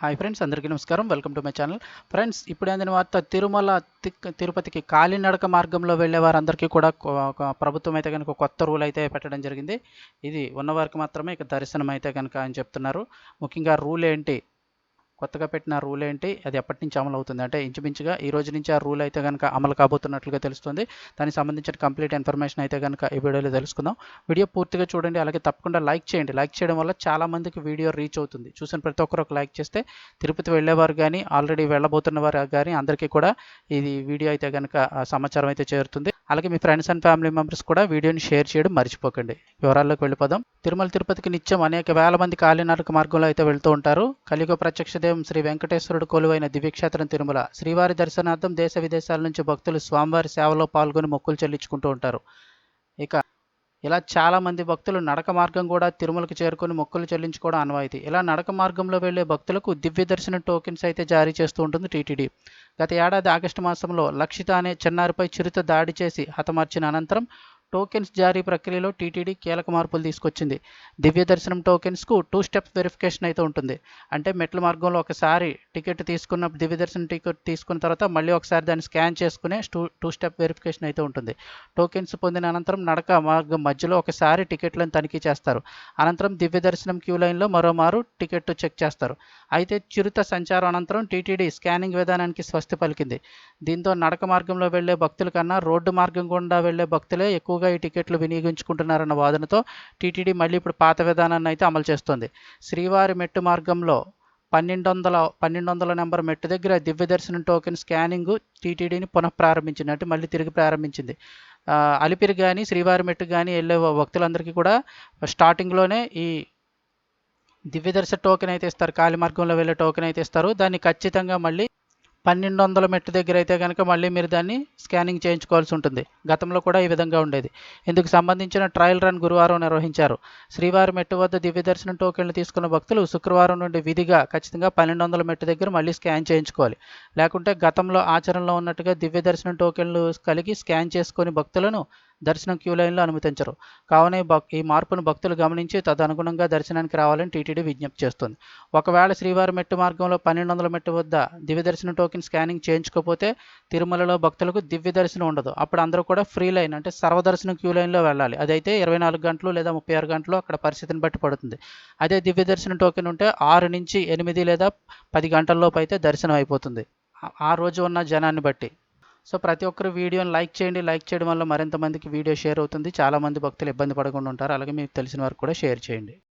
Hi friends అందరికీ నమస్కారం. Welcome to my channel. Friends ఇప్పుడు అందిన వార్త తిరుమల తిరుపతికి కాలినడక మార్గంలో వెళ్ళే వారందరికీ కూడా ఒక ప్రభుత్వం అయితే కనుక కొత్త రూల్ అయితే పెట్టడం జరిగింది. ఇది ఉన్నవారికి మాత్రమే ఇక దర్శనం అయితే కనుక అని చెప్తున్నారు. ముఖ్యంగా రూల్ ఏంటి కొత్తగా పెట్టిన రూల్ ఏంటి? అది ఎప్పటి నుంచి అమలు అవుతుంది? అంటే ఇంచుమించుగా ఈ రోజు నుంచి ఆ రూల్ అయితే కనుక అమలు కాబోతున్నట్లుగా తెలుస్తుంది. దానికి సంబంధించిన కంప్లీట్ ఇన్ఫర్మేషన్ అయితే కనుక ఈ వీడియోలో తెలుసుకుందాం. వీడియో పూర్తిగా చూడండి. అలాగే తప్పకుండా లైక్ చేయండి. లైక్ చేయడం వల్ల చాలా మందికి వీడియో రీచ్ అవుతుంది. చూసిన ప్రతి ఒక్కరు ఒక లైక్ చేస్తే తిరుపతి వెళ్ళేవారు కానీ ఆల్రెడీ వెళ్ళబోతున్న వారు కానీ అందరికీ కూడా ఇది వీడియో అయితే కనుక సమాచారం అయితే చేరుతుంది. అలాగే మీ ఫ్రెండ్స్ అండ్ ఫ్యామిలీ మెంబర్స్ కూడా వీడియోని షేర్ చేయడం మర్చిపోకండి. వివరాల్లోకి వెళ్ళిపోదాం. తిరుమల తిరుపతికి నిత్యం అనేక వేల మంది కాలినడక మార్గంలో అయితే వెళ్తూ ఉంటారు. కలియుగ ప్రత్యక్షదేవం శ్రీ వెంకటేశ్వరుడు కొలువైన దివ్యక్షేత్రం తిరుమల. శ్రీవారి దర్శనార్థం దేశ విదేశాల నుంచి భక్తులు స్వామివారి సేవలో పాల్గొని మొక్కులు చెల్లించుకుంటూ ఉంటారు. ఇక ఇలా చాలామంది భక్తులు నడక మార్గం కూడా తిరుమలకు చేరుకొని మొక్కులు చెల్లించుకోవడం అనవాయితీ ఇలా నడక మార్గంలో వెళ్ళే భక్తులకు దివ్య దర్శన టోకెన్స్ అయితే జారీ చేస్తూ ఉంటుంది టీటీడీ. గత ఏడాది ఆగస్టు మాసంలో లక్షిత అనే చిన్నారిపై చిరుత దాడి చేసి హతమార్చిన అనంతరం టోకెన్స్ జారీ ప్రక్రియలో టీటీడీ కీలక మార్పులు తీసుకొచ్చింది. దివ్య దర్శనం టోకెన్స్కు టూ స్టెప్ వెరిఫికేషన్ అయితే ఉంటుంది. అంటే మెట్ల మార్గంలో ఒకసారి టికెట్ తీసుకున్న దివ్య దర్శనం టికెట్ తీసుకున్న తర్వాత మళ్ళీ ఒకసారి దాన్ని స్కాన్ చేసుకునే టూ టూ స్టెప్ వెరిఫికేషన్ అయితే ఉంటుంది. టోకెన్స్ పొందిన అనంతరం నడక మార్గం మధ్యలో ఒకసారి టికెట్లను తనిఖీ చేస్తారు. అనంతరం దివ్య దర్శనం క్యూ లైన్లో మరోమారు టికెట్ చెక్ చేస్తారు. అయితే చిరుత సంచారం అనంతరం టీటీడీ స్కానింగ్ విధానానికి స్వస్తి పలికింది. దీంతో నడక మార్గంలో వెళ్ళే భక్తుల కన్నా రోడ్డు మార్గం గుండా వెళ్ళే భక్తులే ఎక్కువగా ఈ టికెట్లు వినియోగించుకుంటున్నారన్న వాదనతో టీటీడీ మళ్ళీ ఇప్పుడు పాత విధానాన్ని అయితే అమలు చేస్తోంది. శ్రీవారి మెట్టు మార్గంలో పన్నెండు వందల పన్నెండు వందల నెంబర్ మెట్టు దగ్గర దివ్య దర్శనం టోకెన్ స్కానింగ్ టీటీడీని పునఃప్రారంభించింది అంటే మళ్ళీ తిరిగి ప్రారంభించింది. అలిపిరి కానీ శ్రీవారి మెట్టు కానీ వెళ్ళే భక్తులందరికీ కూడా స్టార్టింగ్లోనే ఈ దివ్యదర్శ టోకెన్ అయితే ఇస్తారు కాలి మార్గంలో వెళ్ళే టోకెన్ అయితే ఇస్తారు. దాన్ని ఖచ్చితంగా మళ్ళీ పన్నెండు వందల మెట్టు దగ్గర అయితే కనుక మళ్ళీ మీరు దాన్ని స్కానింగ్ చేయించుకోవాల్సి ఉంటుంది. గతంలో కూడా ఈ విధంగా ఉండేది. ఇందుకు సంబంధించిన ట్రయల్ రన్ గురువారం నిర్వహించారు. శ్రీవారి మెట్టు వద్ద దివ్య దర్శనం టోకెన్లు తీసుకున్న భక్తులు శుక్రవారం నుండి విధిగా ఖచ్చితంగా పన్నెండు వందల మెట్టు దగ్గర మళ్ళీ స్కాన్ చేయించుకోవాలి. లేకుంటే గతంలో ఆచరణలో ఉన్నట్టుగా దివ్య దర్శనం టోకెన్లు కలిగి స్కాన్ చేసుకొని భక్తులను దర్శనం క్యూ లైన్లో అనుమతించరు. కావున ఈ ఈ మార్పును భక్తులు గమనించి తదనుగుణంగా దర్శనానికి రావాలని టీటీడీ విజ్ఞప్తి చేస్తుంది. ఒకవేళ శ్రీవారి మెట్టు మార్గంలో పన్నెండు వందల మెట్టు వద్ద దివ్య దర్శనం టోకెన్ స్కానింగ్ చేయించుకోకపోతే తిరుమలలో భక్తులకు దివ్య దర్శనం ఉండదు. అప్పుడు అందరూ కూడా ఫ్రీ లైన్ అంటే సర్వదర్శనం క్యూ లైన్లో వెళ్ళాలి. అదైతే ఇరవై నాలుగు గంటలు లేదా ముప్పై ఆరు గంటలు అక్కడ పరిస్థితిని బట్టి పడుతుంది. అదే దివ్య దర్శన టోకెన్ ఉంటే ఆరు నుంచి ఎనిమిది లేదా పది గంటల్లోపు అయితే దర్శనం అయిపోతుంది. ఆ రోజు ఉన్న జనాన్ని బట్టి. సో ప్రతి ఒక్కరు వీడియోని లైక్ చేయండి. లైక్ చేయడం వల్ల మరింత మందికి వీడియో షేర్ అవుతుంది. చాలా మంది భక్తులు ఇబ్బంది పడకుండా ఉంటారు. అలాగే మీకు తెలిసిన వారికి కూడా షేర్ చేయండి.